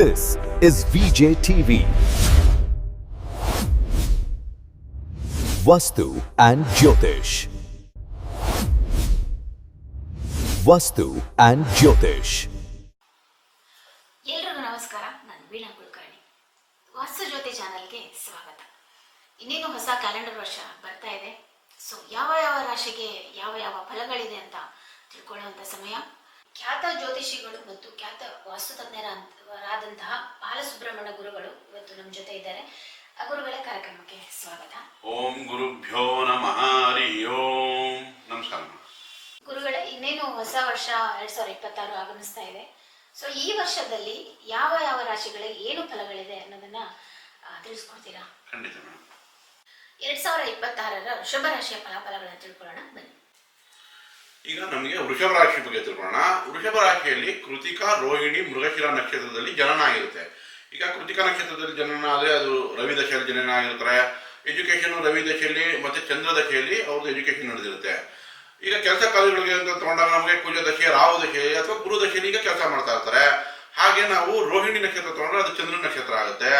This is VJ TV. Vastu and Jyotish. Vastu and Jyotish. ಎಲ್ರಿಗೂ ನಮಸ್ಕಾರ, ನಾನು ವೀಣಾ ಕುಲಕರ್ಣಿ ವಾಸ್ತು ಜ್ಯೋತಿ ಚಾನಲ್ಗೆ ಸ್ವಾಗತ ಇನ್ನೇನು ಹೊಸ ಕ್ಯಾಲೆಂಡರ್ ವರ್ಷ ಬರ್ತಾ ಇದೆ ಸೊ ಯಾವ ಯಾವ ರಾಶಿಗೆ ಯಾವ ಯಾವ ಫಲಗಳಿದೆ ಅಂತ ತಿಳ್ಕೊಳ್ಳುವಂಥ ಸಮಯ ಖ್ಯಾತ ಜ್ಯೋತಿಷಿಗಳು ಮತ್ತು ಖ್ಯಾತ ಬಾಲಸುಬ್ರಹ್ಮಣ್ಯ ಗುರುಗಳು ಇವತ್ತು ನಮ್ಮ ಜೊತೆ ಇದ್ದಾರೆ. ಗುರುಗಳ ಕಾರ್ಯಕ್ರಮಕ್ಕೆ ಸ್ವಾಗತ. ಓಂ ಗುರುಭ್ಯೋ ನಮಃ ಹರಿ ಓಂ. ನಮಸ್ಕಾರ ಗುರುಗಳೇ ಇನ್ನೇನು ಹೊಸ ವರ್ಷ ಎರಡ್ ಸಾವಿರದ ಇಪ್ಪತ್ತಾರು ಆಗಮಿಸ್ತಾ ಇದೆ. ಸೊ ಈ ವರ್ಷದಲ್ಲಿ ಯಾವ ಯಾವ ರಾಶಿಗಳಿಗೆ ಏನು ಫಲಗಳಿದೆ ಅನ್ನೋದನ್ನ ಆ, ತಿಳಿಸ್ಕೊಡ್ತೀರಾ? ಖಂಡಿತ ಮೇಡಮ್ ಎರಡ್ ಸಾವಿರದ ಇಪ್ಪತ್ತಾರರ ವೃಷಭ ರಾಶಿಯ ಫಲಾಫಲಗಳನ್ನ ತಿಳ್ಕೊಳ್ಳೋಣ ಬನ್ನಿ. ಈಗ ನಮಗೆ ವೃಷಭ ರಾಶಿ ಬಗ್ಗೆ ತಿಳ್ಕೊಳ್ಳೋಣ. ವೃಷಭ ರಾಶಿಯಲ್ಲಿ ಕೃತಿಕಾ ರೋಹಿಣಿ ಮೃಗಶಿರ ನಕ್ಷತ್ರದಲ್ಲಿ ಜನನ ಆಗಿರುತ್ತೆ. ಈಗ ಕೃತಿಕಾ ನಕ್ಷತ್ರದಲ್ಲಿ ಜನನ ಆದರೆ ಅದು ರವಿ ದಶೆಯಲ್ಲಿ ಜನನ ಆಗಿರ್ತಾರೆ ಎಜುಕೇಷನ್ ರವಿ ದಶೆಯಲ್ಲಿ ಮತ್ತೆ ಚಂದ್ರ ದಶೆಯಲ್ಲಿ ಅವ್ರದ್ದು ಎಜುಕೇಷನ್ ನಡೆದಿರುತ್ತೆ. ಈಗ ಕೆಲಸ ಕಾರ್ಯಗಳಿಗೆ ಅಂತ ತಗೊಂಡಾಗ ನಮಗೆ ಕುಜ ದಶೆ, ರಾಹು ದಶೆ ಅಥವಾ ಗುರು ದಶೆಯಲ್ಲಿ ಈಗ ಕೆಲಸ ಮಾಡ್ತಾ ಇರ್ತಾರೆ. ಹಾಗೆ ನಾವು ರೋಹಿಣಿ ನಕ್ಷತ್ರ ತಗೊಂಡ್ರೆ ಅದು ಚಂದ್ರ ನಕ್ಷತ್ರ ಆಗುತ್ತೆ.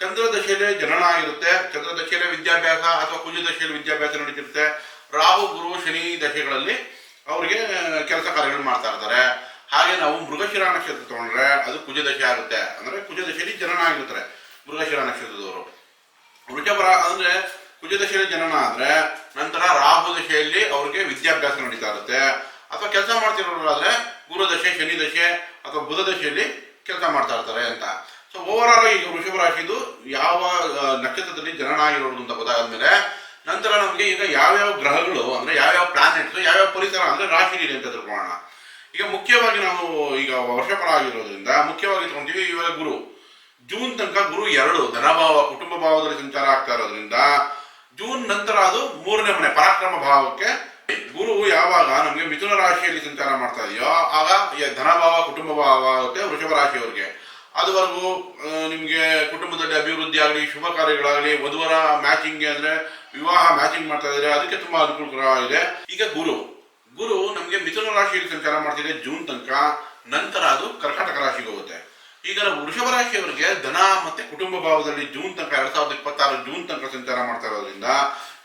ಚಂದ್ರ ದಶೆಯಲ್ಲಿ ಜನನ ಆಗಿರುತ್ತೆ. ಚಂದ್ರ ದಶೆಯಲ್ಲಿ ವಿದ್ಯಾಭ್ಯಾಸ ಅಥವಾ ಕುಜ ದಶೆಯಲ್ಲಿ ವಿದ್ಯಾಭ್ಯಾಸ ನಡೀತಿರುತ್ತೆ. ರಾಹು, ಗುರು, ಶನಿ ದಶೆಗಳಲ್ಲಿ ಅವ್ರಿಗೆ ಕೆಲಸ ಕಾರ್ಯಗಳು ಮಾಡ್ತಾ ಇರ್ತಾರೆ. ಹಾಗೆ ನಾವು ಮೃಗಶಿರ ನಕ್ಷತ್ರ ತಗೊಂಡ್ರೆ ಅದು ಕುಜದಶೆ ಆಗುತ್ತೆ. ಅಂದ್ರೆ ಕುಜದಶೆಯಲ್ಲಿ ಜನನ ಆಗಿರ್ತಾರೆ. ಮೃಗಶಿರ ನಕ್ಷತ್ರದವರು. ವೃಷಭ ರಾ- ಅಂದ್ರೆ ಕುಜದಶೆಯಲ್ಲಿ ಜನನ ಆದ್ರೆ ನಂತರ ರಾಹು ದಶೆಯಲ್ಲಿ ಅವ್ರಿಗೆ ವಿದ್ಯಾಭ್ಯಾಸ ನಡೀತಾ ಇರುತ್ತೆ. ಅಥವಾ ಕೆಲಸ ಮಾಡ್ತಿರೋರಾದ್ರೆ ಗುರುದಶೆ ಶನಿ ದಶೆ ಅಥವಾ ಬುಧ ದಶೆಯಲ್ಲಿ ಕೆಲಸ ಮಾಡ್ತಾ ಇರ್ತಾರೆ ಅಂತ. ಸೊ ಓವರ್ ಆಲ್ ಈಗ ವೃಷಭ ರಾಶಿದು ಯಾವ ನಕ್ಷತ್ರದಲ್ಲಿ ಜನನ ಆಗಿರೋದು ಅಂತ ಗೊತ್ತಾದ್ಮೇಲೆ ನಂತರ ನಮಗೆ ಈಗ ಯಾವ್ಯಾವ ಗ್ರಹಗಳು ಅಂದ್ರೆ ಯಾವ್ಯಾವ ಪ್ಲಾನೆಟ್ಸ್ ಯಾವ್ಯಾವ ಪರಿಸರ ಅಂದ್ರೆ ರಾಶಿ ಇದೆ ಅಂತ ತಿಳ್ಕೊಳ್ಳೋಣ. ಈಗ ಮುಖ್ಯವಾಗಿ ನಾವು ಈಗ ವರ್ಷಫಲ ಆಗಿರೋದ್ರಿಂದ ಮುಖ್ಯವಾಗಿ ತಗೊಂತೀವಿ ಇವಾಗ ಗುರು. ಜೂನ್ ತನಕ ಗುರು ಎರಡು, ಧನಭಾವ, ಕುಟುಂಬ ಭಾವದಲ್ಲಿ ಸಂಚಾರ ಆಗ್ತಾ ಇರೋದ್ರಿಂದ ಜೂನ್ ನಂತರ ಅದು ಮೂರನೇ ಮನೆ, ಪರಾಕ್ರಮ ಭಾವಕ್ಕೆ. ಗುರು ಯಾವಾಗ ನಮಗೆ ಮಿಥುನ ರಾಶಿಯಲ್ಲಿ ಸಂಚಾರ ಮಾಡ್ತಾ ಇದೆಯೋ, ಆಗ ಧನಭಾವ, ಕುಟುಂಬ ಭಾವ ಆಗುತ್ತೆ ವೃಷಭ ರಾಶಿಯವರಿಗೆ. ಅದುವರೆಗೂ ನಿಮಗೆ ಕುಟುಂಬದಲ್ಲಿ ಅಭಿವೃದ್ಧಿ ಆಗಲಿ, ಶುಭ ಕಾರ್ಯಗಳಾಗಲಿ, ವಧುವರ ಮ್ಯಾಚಿಂಗ್ ಅಂದ್ರೆ ವಿವಾಹ ಮ್ಯಾಚಿಂಗ್ ಮಾಡ್ತಾ ಇದ್ರೆ, ಅದಕ್ಕೆ ತುಂಬಾ ಅನುಕೂಲಕರ ಈಗ ಗುರು. ಗುರು ನಮಗೆ ಮಿಥುನ ರಾಶಿಯಲ್ಲಿ ಸಂಚಾರ ಮಾಡ್ತಿದೆ ಜೂನ್ ತನಕ, ನಂತರ ಅದು ಕರ್ಕಾಟಕ ರಾಶಿಗೆ ಹೋಗುತ್ತೆ. ಈಗ ನಾವು ವೃಷಭ ರಾಶಿಯವರಿಗೆ ಧನ ಮತ್ತೆ ಕುಟುಂಬ ಭಾವದಲ್ಲಿ ಜೂನ್ ತನಕ, ಎರಡ್ ಸಾವಿರದ ಇಪ್ಪತ್ತಾರು ಜೂನ್ ತನಕ ಸಂಚಾರ ಮಾಡ್ತಾ ಇರೋದ್ರಿಂದ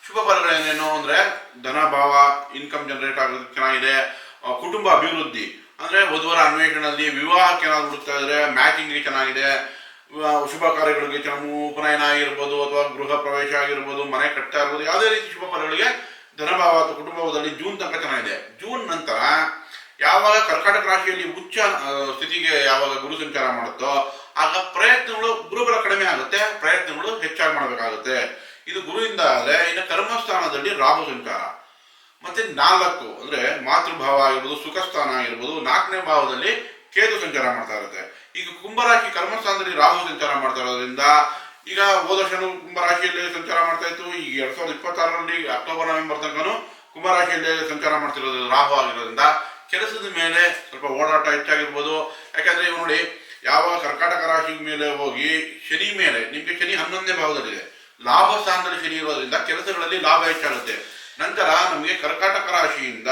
ಶುಭ ಫಲಗಳೇನೇನು ಅಂದ್ರೆ ಧನ ಭಾವ ಇನ್ಕಮ್ ಜನರೇಟ್ ಆಗೋದು ಚೆನ್ನಾಗಿದೆ. ಕುಟುಂಬ ಅಭಿವೃದ್ಧಿ, ಅಂದ್ರೆ ವಧುವರ ಅನ್ವೇಷಣೆಯಲ್ಲಿ ವಿವಾಹಕ್ಕೆ ಏನಾದ್ರು ಹುಡುಕ್ತಾ ಇದ್ರೆ ಮ್ಯಾಚಿಂಗ್ ಚೆನ್ನಾಗಿದೆ. ಶುಭ ಕಾರ್ಯಗಳಿಗೆ ಚೆನ್ನಾಗಿ ಉಪನಯನ ಆಗಿರ್ಬೋದು ಅಥವಾ ಗೃಹ ಪ್ರವೇಶ ಆಗಿರ್ಬೋದು, ಮನೆ ಕಟ್ತಾ ಇರ್ಬೋದು, ಯಾವುದೇ ರೀತಿ ಶುಭ ಫಲಗಳಿಗೆ ಧನಭಾವ ಅಥವಾ ಕುಟುಂಬದಲ್ಲಿ ಜೂನ್ ತನಕ ಚೆನ್ನಾಗಿದೆ. ಜೂನ್ ನಂತರ ಯಾವಾಗ ಕರ್ಕಾಟಕ ರಾಶಿಯಲ್ಲಿ ಉಚ್ಚ ಸ್ಥಿತಿಗೆ ಯಾವಾಗ ಗುರು ಸಂಚಾರ ಮಾಡುತ್ತೋ, ಆಗ ಪ್ರಯತ್ನಗಳು ಗುರುಬಲ ಕಡಿಮೆ ಆಗುತ್ತೆ. ಪ್ರಯತ್ನಗಳು ಹೆಚ್ಚಾಗಿ ಮಾಡಬೇಕಾಗುತ್ತೆ. ಇದು ಗುರುವಿಂದ ಆದರೆ ಇನ್ನು ಕರ್ಮಸ್ಥಾನದಲ್ಲಿ ರಾಹು ಸಂಚಾರ. ಮತ್ತೆ ನಾಲ್ಕು ಅಂದ್ರೆ ಮಾತೃಭಾವ ಆಗಿರ್ಬೋದು, ಸುಖಸ್ಥಾನ ಆಗಿರ್ಬೋದು, ನಾಲ್ಕನೇ ಭಾವದಲ್ಲಿ ಕೇತು ಸಂಚಾರ ಮಾಡ್ತಾ ಇರುತ್ತೆ. ಈಗ ಕುಂಭರಾಶಿ ಕರ್ಮಸ್ಥಾನದಲ್ಲಿ ರಾಹು ಸಂಚಾರ ಮಾಡ್ತಾ ಇರೋದ್ರಿಂದ ಈಗ ಹೋದ ವರ್ಷನೂ ಕುಂಭರಾಶಿಯಲ್ಲಿ ಸಂಚಾರ ಮಾಡ್ತಾ ಇತ್ತು. ಈಗ ಎರಡ್ ಸಾವಿರದ ಇಪ್ಪತ್ತಾರರಲ್ಲಿ ಅಕ್ಟೋಬರ್, ನವೆಂಬರ್ ತನಕನು ಕುಂಭರಾಶಿಯಲ್ಲಿ ಸಂಚಾರ ಮಾಡ್ತಿರೋದು ರಾಹು ಆಗಿರೋದ್ರಿಂದ ಕೆಲಸದ ಮೇಲೆ ಸ್ವಲ್ಪ ಓಡಾಟ ಹೆಚ್ಚಾಗಿರ್ಬೋದು. ಯಾಕಂದ್ರೆ ನೋಡಿ, ಯಾವ ಕರ್ಕಾಟಕ ರಾಶಿ ಮೇಲೆ ಹೋಗಿ ಶನಿ ಮೇಲೆ, ನಿಮಗೆ ಶನಿ ಹನ್ನೊಂದನೇ ಭಾವದಲ್ಲಿದೆ. ಲಾಭ ಸ್ಥಾನದಲ್ಲಿ ಶನಿ ಇರೋದ್ರಿಂದ ಕೆಲಸಗಳಲ್ಲಿ ಲಾಭ ಹೆಚ್ಚಾಗುತ್ತೆ. ನಂತರ ನಮಗೆ ಕರ್ಕಾಟಕ ರಾಶಿಯಿಂದ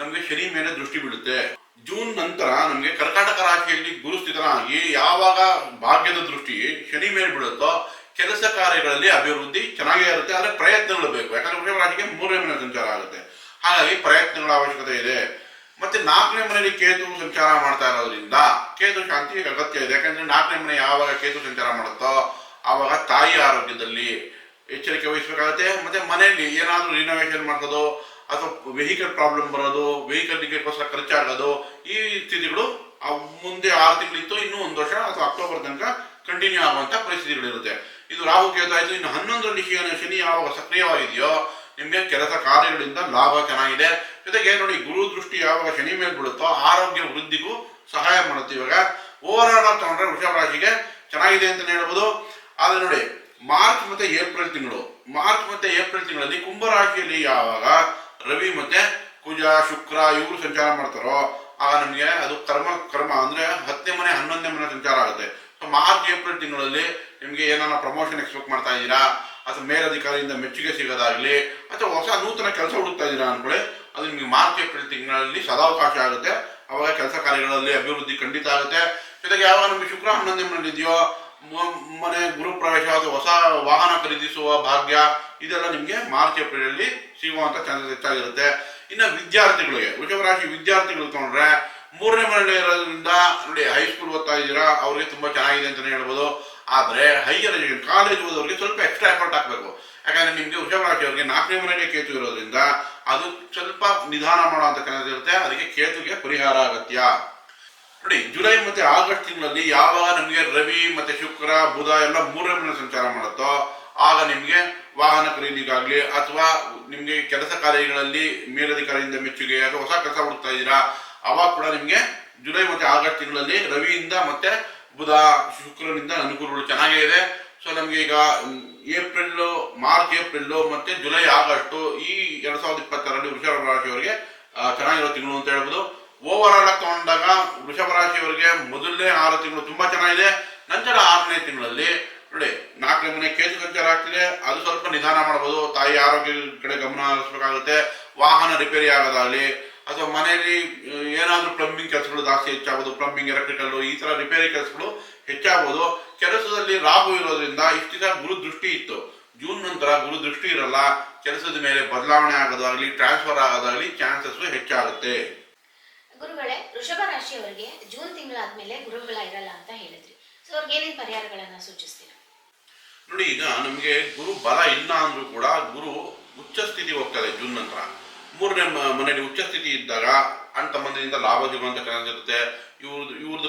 ನಮಗೆ ಶನಿ ಮೇಲೆ ದೃಷ್ಟಿ ಬೀಳುತ್ತೆ. ಜೂನ್ ನಂತರ ನಮಗೆ ಕರ್ಕಾಟಕ ರಾಶಿಯಲ್ಲಿ ಗುರು ಸ್ಥಿತನಾಗಿ ಯಾವಾಗ ಭಾಗ್ಯದ ದೃಷ್ಟಿ ಶನಿ ಮೇಲೆ ಬೀಳುತ್ತೋ ಕೆಲಸ ಕಾರ್ಯಗಳಲ್ಲಿ ಅಭಿವೃದ್ಧಿ ಚೆನ್ನಾಗೇ ಇರುತ್ತೆ, ಆದರೆ ಪ್ರಯತ್ನಗಳು ಬೇಕು. ಯಾಕಂದ್ರೆ ವೃಷಭ ರಾಶಿಗೆ ಮೂರನೇ ಮನೆ ಸಂಚಾರ ಆಗುತ್ತೆ. ಹಾಗಾಗಿ ಪ್ರಯತ್ನಗಳ ಅವಶ್ಯಕತೆ ಇದೆ. ಮತ್ತೆ ನಾಲ್ಕನೇ ಮನೆಯಲ್ಲಿ ಕೇತು ಸಂಚಾರ ಮಾಡ್ತಾ ಇರೋದ್ರಿಂದ ಕೇತು ಶಾಂತಿ ಅಗತ್ಯ ಇದೆ. ಯಾಕಂದ್ರೆ ನಾಲ್ಕನೇ ಮನೆ ಯಾವಾಗ ಕೇತು ಸಂಚಾರ ಮಾಡುತ್ತೋ ಆವಾಗ ತಾಯಿ ಆರೋಗ್ಯದಲ್ಲಿ ಎಚ್ಚರಿಕೆ ವಹಿಸಬೇಕಾಗುತ್ತೆ. ಮತ್ತೆ ಮನೆಯಲ್ಲಿ ಏನಾದರೂ ರಿನೋವೇಷನ್ ಮಾಡೋದು ಅಥವಾ ವೆಹಿಕಲ್ ಪ್ರಾಬ್ಲಮ್ ಬರೋದು ವೆಹಿಕಲ್ ಟಿಕೆಟ್ಗೋಸ್ಕರ ಖರ್ಚಾಗೋದು, ಈ ಸ್ಥಿತಿಗಳು ಮುಂದೆ ಆರು ತಿಂಗಳಿತ್ತು, ಇನ್ನೂ ಒಂದು ವರ್ಷ ಅಥವಾ ಅಕ್ಟೋಬರ್ ತನಕ ಕಂಟಿನ್ಯೂ ಆಗುವಂತ ಪರಿಸ್ಥಿತಿಗಳಿರುತ್ತೆ. ಇದು ರಾಹು ಕೇತು ಆಯ್ತು ಇನ್ನು ಹನ್ನೊಂದರಲ್ಲಿ ಶನಿ ಶನಿ ಯಾವಾಗ ಸಕ್ರಿಯವಾಗಿದೆಯೋ, ನಿಮಗೆ ಕೆಲಸ ಕಾರ್ಯಗಳಿಂದ ಲಾಭ ಚೆನ್ನಾಗಿದೆ. ಜೊತೆಗೆ ನೋಡಿ, ಗುರು ದೃಷ್ಟಿ ಯಾವಾಗ ಶನಿ ಮೇಲೆ ಬೀಳುತ್ತೋ, ಆರೋಗ್ಯ ವೃದ್ಧಿಗೂ ಸಹಾಯ ಮಾಡುತ್ತೆ ಇವಾಗ. ಓವರ್ ಆಲ್ ತಗೊಂಡ್ರೆ ವೃಷಭ ರಾಶಿಗೆ ಚೆನ್ನಾಗಿದೆ ಅಂತ ಹೇಳ್ಬೋದು. ಆದ್ರೆ ನೋಡಿ, ಮಾರ್ಚ್ ಮತ್ತೆ ಏಪ್ರಿಲ್ ತಿಂಗಳು, ಮಾರ್ಚ್ ಮತ್ತೆ ಏಪ್ರಿಲ್ ತಿಂಗಳಲ್ಲಿ ಕುಂಭರಾಶಿಯಲ್ಲಿ ಯಾವಾಗ ರವಿ ಮತ್ತೆ ಕುಜ ಶುಕ್ರ ಇವರು ಸಂಚಾರ ಮಾಡ್ತಾರೋ, ಆಗ ನಮಗೆ ಅದು ಕರ್ಮ, ಕ್ರಮ ಅಂದ್ರೆ ಹತ್ತನೇ ಮನೆ, ಹನ್ನೊಂದನೇ ಮನೆ ಸಂಚಾರ ಆಗುತ್ತೆ. ಸೊ ಮಾರ್ಚ್, ಏಪ್ರಿಲ್ ತಿಂಗಳಲ್ಲಿ ನಿಮಗೆ ಏನಾರ ಪ್ರಮೋಷನ್ ಎಕ್ಸ್ಪೆಕ್ಟ್ ಮಾಡ್ತಾ ಇದ್ದೀರಾ? ಅಥವಾ ಮೇಲಧಿಕಾರಿಯಿಂದ ಮೆಚ್ಚುಗೆ ಸಿಗೋದಾಗ್ಲಿ, ಅಥವಾ ಹೊಸ ನೂತನ ಕೆಲಸ ಹುಡುಕ್ತಾ ಇದ್ದೀರಾ ಅನ್ಕೊಳ್ಳಿ ಅದು ನಿಮಗೆ ಮಾರ್ಚ್, ಏಪ್ರಿಲ್ ತಿಂಗಳಲ್ಲಿ ಸದಾವಕಾಶ ಆಗುತ್ತೆ. ಅವಾಗ ಕೆಲಸ ಕಾರ್ಯಗಳಲ್ಲಿ ಅಭಿವೃದ್ಧಿ ಖಂಡಿತ ಆಗುತ್ತೆ. ಜೊತೆಗೆ ಯಾವಾಗ ನಮಗೆ ಶುಕ್ರ, ಹನ್ನೊಂದನೇ ಮನೆಯಲ್ಲಿದೆಯೋ ಮನೆ ಗುರು ಪ್ರವೇಶ, ಅಥವಾ ಹೊಸ ವಾಹನ ಖರೀದಿಸುವ ಭಾಗ್ಯ, ಇದೆಲ್ಲ ನಿಮಗೆ ಮಾರ್ಚ್ ಏಪ್ರಿಲ್ ಅಲ್ಲಿ ಸಿಗುವಂತ ಚಾನ್ಸಸ್ ಇನ್ನು ವಿದ್ಯಾರ್ಥಿಗಳಿಗೆ ವೃಷಭ ರಾಶಿ ವಿದ್ಯಾರ್ಥಿಗಳು ತಗೊಂಡ್ರೆ ಮೂರನೇ ಮನೆ ಇರೋದ್ರಿಂದ ನೋಡಿ ಹೈಸ್ಕೂಲ್ ಓದ್ತಾ ಇದ್ದೀರಾ, ಅವ್ರಿಗೆ ತುಂಬಾ ಚೆನ್ನಾಗಿದೆ ಅಂತಲೇ ಹೇಳ್ಬೋದು. ಆದರೆ ಹೈಯರ್ ಎಜುಕೇಶನ್ ಕಾಲೇಜ್ ಓದೋರಿಗೆ ಸ್ವಲ್ಪ ಎಕ್ಸ್ಟ್ರಾ ಎಫರ್ಟ್ ಹಾಕಬೇಕು. ಯಾಕಂದ್ರೆ ನಿಮಗೆ ವೃಷಭ ರಾಶಿಯವರಿಗೆ ನಾಲ್ಕನೇ ಮನೆಗೆ ಕೇತು ಇರೋದ್ರಿಂದ ಅದು ಸ್ವಲ್ಪ ನಿಧಾನ ಮಾಡುವಂತ ಕೆಲಸ ಇರುತ್ತೆ ಅದಕ್ಕೆ ಕೇತುಗೆ ಪರಿಹಾರ ಅಗತ್ಯ. ನೋಡಿ, ಜುಲೈ ಮತ್ತೆ ಆಗಸ್ಟ್ ತಿಂಗಳಲ್ಲಿ ಯಾವಾಗ ನಮಗೆ ರವಿ ಮತ್ತೆ ಶುಕ್ರ, ಬುಧ ಎಲ್ಲ ಮೂರನೇ ಮನೆ ಸಂಚಾರ ಮಾಡುತ್ತೋ, ಆಗ ನಿಮಗೆ ವಾಹನ ಖರೀದಿಗಾಗ್ಲಿ ಅಥವಾ ನಿಮ್ಗೆ ಕೆಲಸ ಕಾರ್ಯಗಳಲ್ಲಿ ಮೇಲಧಿಕಾರಿಯಿಂದ ಮೆಚ್ಚುಗೆ ಅಥವಾ ಹೊಸ ಕೆಲಸ ಹುಡುಕ್ತಾ ಇದ್ದೀರಾ, ಅವಾಗ ಕೂಡ ನಿಮಗೆ ಜುಲೈ ಮತ್ತೆ ಆಗಸ್ಟ್ ತಿಂಗಳಲ್ಲಿ ರವಿಯಿಂದ ಮತ್ತೆ ಬುಧ, ಶುಕ್ರನಿಂದ ಅನುಕೂಲಗಳು ಚೆನ್ನಾಗೇ ಇದೆ. ಸೊ ನಮಗೆ ಈಗ ಏಪ್ರಿಲ್, ಮಾರ್ಚ್, ಏಪ್ರಿಲ್ ಮತ್ತೆ ಜುಲೈ, ಆಗಸ್ಟ್ ಈ ಎರಡ್ ಸಾವಿರದ ಇಪ್ಪತ್ತರಲ್ಲಿ ವೃಷಭ ರಾಶಿಯವರಿಗೆ ಚೆನ್ನಾಗಿರೋ ತಿಂಗಳು ಅಂತ ಹೇಳ್ಬೋದು. ಓವರ್ ಆಲ್ ಆಗಿ ತಗೊಂಡಾಗ ವೃಷಭ ರಾಶಿಯವರಿಗೆ ಮೊದಲನೇ ಆರು ತಿಂಗಳು ತುಂಬಾ ಚೆನ್ನಾಗಿದೆ. ನಂತರ ಆರನೇ ತಿಂಗಳಲ್ಲಿ ನೋಡಿ ನಾಲ್ಕನೇ ಮನೆ ಕೇಸು ಸಂಚಾರ ಆಗ್ತಿದೆ, ಅದು ಸ್ವಲ್ಪ ನಿಧಾನ ಮಾಡಬಹುದು ತಾಯಿ ಆರೋಗ್ಯ ಕಡೆ ಗಮನ ಹರಿಸಬೇಕಾಗುತ್ತೆ, ವಾಹನ ರಿಪೇರಿ ಆಗೋದಾಗ್ಲಿ, ಅಥವಾ ಮನೆಯಲ್ಲಿ ಏನಾದರೂ ಪ್ಲಂಬಿಂಗ್ ಕೆಲಸಗಳು ಜಾಸ್ತಿ ಹೆಚ್ಚಾಗೋದು ಪ್ಲಂಬಿಂಗ್ ಎಲೆಕ್ಟ್ರಿಕಲ್ ಈ ತರ ರಿಪೇರಿ ಕೆಲಸಗಳು ಹೆಚ್ಚಾಗ್ಬೋದು. ಕೆಲಸದಲ್ಲಿ ರಾಹು ಇರೋದ್ರಿಂದ ಇಷ್ಟಿದ ಗುರು ದೃಷ್ಟಿ ಇತ್ತು. ಜೂನ್ ನಂತರ ಗುರು ದೃಷ್ಟಿ ಇರಲ್ಲ, ಕೆಲಸದ ಮೇಲೆ ಬದಲಾವಣೆ ಆಗೋದಾಗ್ಲಿ ಟ್ರಾನ್ಸ್ಫರ್ ಆಗೋದಾಗ್ಲಿ ಚಾನ್ಸಸ್ ಹೆಚ್ಚಾಗುತ್ತೆ. ಗುರುಗಳೇ, ವೃಷಭ ರಾಶಿಯವರಿಗೆ ಜೂನ್ ತಿಂಗಳಾದ್ಮೇಲೆ ಗುರುಗಳ ಇರಲ್ಲ ಅಂತ ಹೇಳಿದ್ರಿ. ಸೊ ಅವ್ರಿಗೆ ಏನೇನು ಪರಿಹಾರಗಳನ್ನ ಸೂಚಿಸ್ತೀರಾ? ನೋಡಿ, ಈಗ ನಮಗೆ ಗುರು ಬಲ ಇಲ್ಲ ಅಂದ್ರೂ ಕೂಡ ಗುರು ಉಚ್ಚ ಸ್ಥಿತಿ ಹೋಗ್ತದೆ ಜೂನ್ ನಂತರ. ಮೂರನೇ ಮನೆಯಲ್ಲಿ ಉಚ್ಚ ಸ್ಥಿತಿ ಇದ್ದಾಗ ಅಂತ ಮಂದಿಯಿಂದ ಲಾಭ ಸಿಗುವಂತ ಚಾನ್ಸ್ ಇರುತ್ತೆ ಇವ್ರದ್ದು ಇವ್ರದ್ದು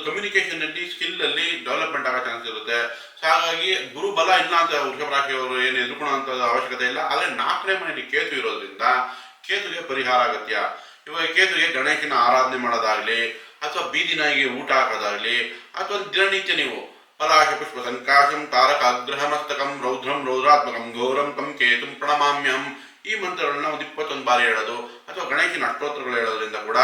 ಸ್ಕಿಲ್ ಅಲ್ಲಿ ಡೆವಲಪ್ಮೆಂಟ್ ಆಗೋ ಚಾನ್ಸ್ ಇರುತ್ತೆ. ಹಾಗಾಗಿ ಗುರು ಬಲ ಇಲ್ಲ ಅಂತ ವೃಷಭ ರಾಶಿಯವರು ಏನು ಅಂತ ಅವಶ್ಯಕತೆ ಇಲ್ಲ. ಆದ್ರೆ ನಾಲ್ಕನೇ ಮನೆಯಲ್ಲಿ ಕೇತು ಇರೋದ್ರಿಂದ ಕೇತುಗೆ ಪರಿಹಾರ ಅಗತ್ಯ. ಇವಾಗ ಕೇತುಗೆ ಗಣೇಶನ ಆರಾಧನೆ ಮಾಡೋದಾಗ್ಲಿ, ಅಥವಾ ಬೀದಿನಾಗಿ ಊಟ ಹಾಕೋದಾಗ್ಲಿ, ಅಥವಾ ದಿನನಿತ್ಯ ನೀವು ಪಲಾಶ ಪುಷ್ಪ ಸಂಕಾಶಂ ತಾರಕ ಅಗ್ರಹಮಸ್ತಕಂ ರೌದ್ರಂ ರೌದ್ರಾತ್ಮಕಂ ಘೋರಂ ಕಂ ಕೇತುಂ ಪ್ರಣಮಾಮ್ಯಂ ಈ ಮಂತ್ರಗಳನ್ನ ಒಂದು ಇಪ್ಪತ್ತೊಂದು ಬಾರಿ ಹೇಳೋದು, ಅಥವಾ ಗಣೇಶನ ಅಷ್ಟೋತ್ರಗಳು ಹೇಳೋದ್ರಿಂದ ಕೂಡ,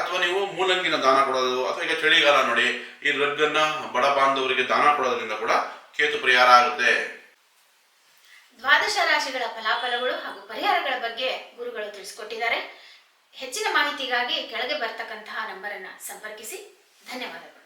ಅಥವಾ ನೀವು ಮೂಲಂಗಿನ ದಾನ ಕೊಡೋದು, ಅಥವಾ ಈಗ ಚಳಿಗಾಲ ನೋಡಿ, ಈ ರಗ್ಗನ್ನ ಬಡ ಬಾಂಧವರಿಗೆ ದಾನ ಕೊಡೋದ್ರಿಂದ ಕೂಡ ಕೇತು ಪರಿಹಾರ ಆಗುತ್ತೆ. ದ್ವಾದಶ ರಾಶಿಗಳ ಫಲಾಫಲಗಳು ಹಾಗೂ ಪರಿಹಾರಗಳ ಬಗ್ಗೆ ಗುರುಗಳು ತಿಳಿಸಿಕೊಟ್ಟಿದ್ದಾರೆ. ಹೆಚ್ಚಿನ ಮಾಹಿತಿಗಾಗಿ ಕೆಳಗೆ ಬರ್ತಕ್ಕಂತಹ ನಂಬರನ್ನು ಸಂಪರ್ಕಿಸಿ. ಧನ್ಯವಾದಗಳು.